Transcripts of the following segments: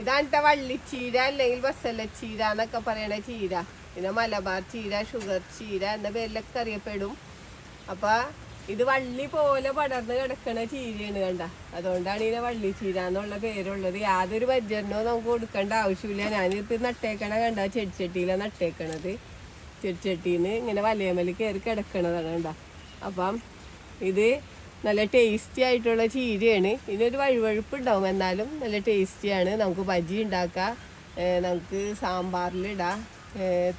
ഇതാണിട്ട വള്ളിച്ചീര അല്ലെങ്കിൽ ബസലച്ചീര എന്നൊക്കെ പറയണ ചീര. പിന്നെ മലബാർ ചീര ഷുഗർ ചീര എന്ന പേരിലൊക്കെ അറിയപ്പെടും. അപ്പൊ ഇത് വള്ളി പോലെ പടർന്ന് കിടക്കണ ചീരയാണ് കണ്ട. അതുകൊണ്ടാണ് ഇതിനെ ചീര എന്നുള്ള പേരുള്ളത്. യാതൊരു പരിചരണവും നമുക്ക് കൊടുക്കേണ്ട ആവശ്യമില്ല. ഞാനിത് നട്ടേക്കണ കണ്ട ചെടിച്ചട്ടിയിലാണ് നട്ടേക്കണത്. ചെടിച്ചട്ടിന്ന് ഇങ്ങനെ വലയമലി കയറി കിടക്കണതാണ് കണ്ട. അപ്പം ഇത് നല്ല ടേസ്റ്റി ആയിട്ടുള്ള ചീരയാണ്. ഇതിനൊരു വഴുവഴുപ്പ് ഉണ്ടാവും എന്നാലും നല്ല ടേസ്റ്റിയാണ് നമുക്ക് ബജി ഉണ്ടാക്കാം. നമുക്ക് സാമ്പാറിലിടാം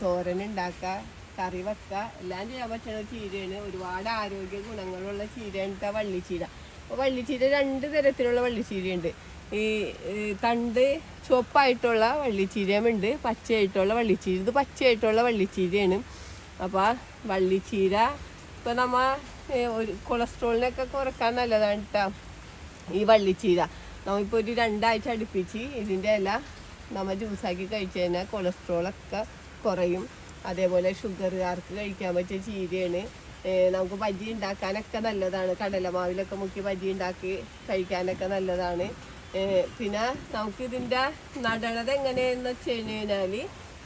തോരൻ ഉണ്ടാക്കാം. കറി വെക്കാം. എല്ലാം ചെയ്യാൻ പറ്റുന്ന ചീരയാണ്. ഒരുപാട് ആരോഗ്യ ഗുണങ്ങളുള്ള ചീരയാണ് ഇട്ട വള്ളിച്ചീര. അപ്പോൾ വള്ളിച്ചീര രണ്ട് തരത്തിലുള്ള വള്ളിച്ചീരയുണ്ട്. ഈ തണ്ട് ചുവപ്പായിട്ടുള്ള വള്ളിച്ചീരയുമുണ്ട്. പച്ചയായിട്ടുള്ള വള്ളിച്ചീര. ഇത് പച്ചയായിട്ടുള്ള വള്ളിച്ചീരയാണ്. അപ്പോൾ വള്ളിച്ചീര ഇപ്പോൾ നമ്മ ഏ, ഒരു കൊളസ്ട്രോളിനൊക്കെ കുറയ്ക്കാൻ നല്ലതാണ് കേട്ടോ ഈ വള്ളിച്ചീര. നമ്മളിപ്പോൾ ഒരു രണ്ടാഴ്ച അടുപ്പിച്ച് ഇതിന്റെ ഇല നമ്മൾ ജ്യൂസാക്കി കഴിച്ചു കഴിഞ്ഞാൽ കൊളസ്ട്രോളൊക്കെ കുറയും. അതേപോലെ ഷുഗറുകാർക്ക് കഴിക്കാൻ പറ്റിയ ചീരയാണ്. നമുക്ക് ബജി ഉണ്ടാക്കാനൊക്കെ നല്ലതാണ്. കടലമാവിലൊക്കെ മുക്കി ബജി ഉണ്ടാക്കി കഴിക്കാനൊക്കെ നല്ലതാണ്. പിന്നെ നമുക്കിതിന്റെ നടണത് എങ്ങനെയെന്ന് വെച്ച് കഴിഞ്ഞ് കഴിഞ്ഞാൽ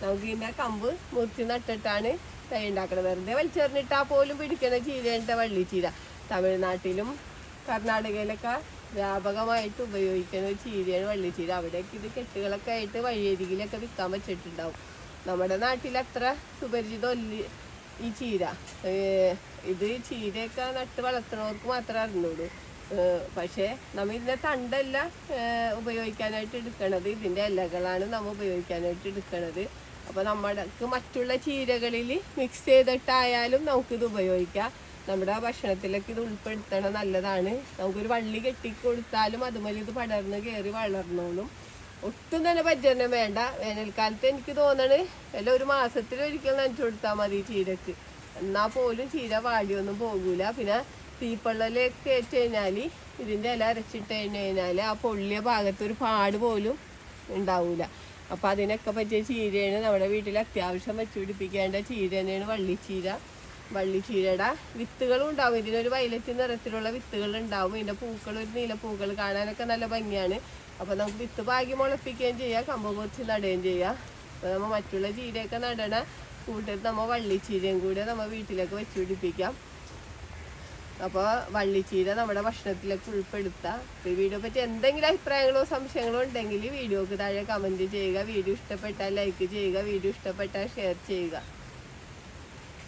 നമുക്കിതിന്റെ കമ്പ് മുറിച്ച് നട്ടിട്ടാണ് തൈ ഉണ്ടാക്കണം വെറുതെ വലിച്ചെറിഞ്ഞിട്ടാൽ പോലും പിടിക്കുന്ന ചീരയുടെ വള്ളിച്ചീര തമിഴ്നാട്ടിലും കർണാടകയിലൊക്കെ വ്യാപകമായിട്ട് ഉപയോഗിക്കുന്ന ഒരു ചീരയാണ് വള്ളിച്ചീര അവിടെയൊക്കെ ഇത് കെട്ടുകളൊക്കെ ആയിട്ട് വഴിയരികിലൊക്കെ വിൽക്കാൻ വെച്ചിട്ടുണ്ടാവും നമ്മുടെ നാട്ടിൽ അത്ര സുപരിചിതമല്ല ഈ ചീര. ഇത് ചീരയൊക്കെ നട്ട് വളർത്തുന്നവർക്ക് മാത്രമേ അറിഞ്ഞുള്ളൂ. പക്ഷേ നമ്മൾ ഇതിന്റെ തണ്ടല്ല ഉപയോഗിക്കാനായിട്ട് എടുക്കണത്. ഇതിന്റെ ഇലകളാണ് നമ്മൾ ഉപയോഗിക്കാനായിട്ട് എടുക്കണത്. അപ്പൊ നമ്മൾക്ക് മറ്റുള്ള ചീരകളിൽ മിക്സ് ചെയ്തിട്ടായാലും നമുക്കിത് ഉപയോഗിക്കാം. നമ്മുടെ ഭക്ഷണത്തിലൊക്കെ ഇത് ഉൾപ്പെടുത്തണം നല്ലതാണ്. നമുക്കൊരു വള്ളി കെട്ടി കൊടുത്താലും അതുപോലെ ഇത് പടർന്ന് കയറി വളർന്നോളും. ഒട്ടും തന്നെ പരിചരണം വേണ്ട. വേനൽക്കാലത്ത് എനിക്ക് തോന്നണ് വല്ല ഒരു മാസത്തിൽ ഒരിക്കൽ നനച്ചു കൊടുത്താൽ മതി ചീരക്ക്. എന്നാൽ പോലും ചീര വാടിയൊന്നും പോകൂല. പിന്നെ തീപ്പള്ളലേക്ക് വെച്ച് കഴിഞ്ഞാൽ ഇതിന്റെ ഇല അരച്ചിട്ട് കഴിഞ്ഞ് കഴിഞ്ഞാൽ ആ പൊള്ളിയ ഭാഗത്ത് ഒരു പാട് പോലും ഉണ്ടാവൂല. അപ്പം അതിനൊക്കെ പറ്റിയ ചീരയാണ് നമ്മുടെ വീട്ടിൽ അത്യാവശ്യം വെച്ച് പിടിപ്പിക്കേണ്ട ചീര തന്നെയാണ് വള്ളിച്ചീര. വള്ളിച്ചീരയുടെ വിത്തുകളും ഉണ്ടാവും. ഇതിനൊരു വയലറ്റ് നിറത്തിലുള്ള വിത്തുകൾ ഉണ്ടാവും ഇതിന്റെ പൂക്കൾ ഒരു നീല പൂക്കൾ കാണാനൊക്കെ നല്ല ഭംഗിയാണ്. അപ്പോൾ നമുക്ക് വിത്ത് പാകി മുളപ്പിക്കുകയും ചെയ്യാം. കമ്പ് പൊറിച്ച് നടുകയും ചെയ്യാം. അപ്പോൾ നമ്മൾ മറ്റുള്ള ചീരയൊക്കെ നടണ കൂട്ടത്തിൽ നമ്മൾ വള്ളിച്ചീരയും കൂടെ നമ്മൾ വീട്ടിലൊക്കെ വെച്ച് പിടിപ്പിക്കാം. അപ്പോൾ വള്ളിച്ചീര നമ്മുടെ ഭക്ഷണത്തിലേക്ക് ഉൾപ്പെടുത്താം. ഈ വീഡിയോ പറ്റി എന്തെങ്കിലും അഭിപ്രായങ്ങളോ സംശയങ്ങളോ ഉണ്ടെങ്കിൽ വീഡിയോക്ക് താഴെ കമന്റ് ചെയ്യുക. വീഡിയോ ഇഷ്ടപ്പെട്ടാൽ ലൈക്ക് ചെയ്യുക. വീഡിയോ ഇഷ്ടപ്പെട്ടാൽ ഷെയർ ചെയ്യുക.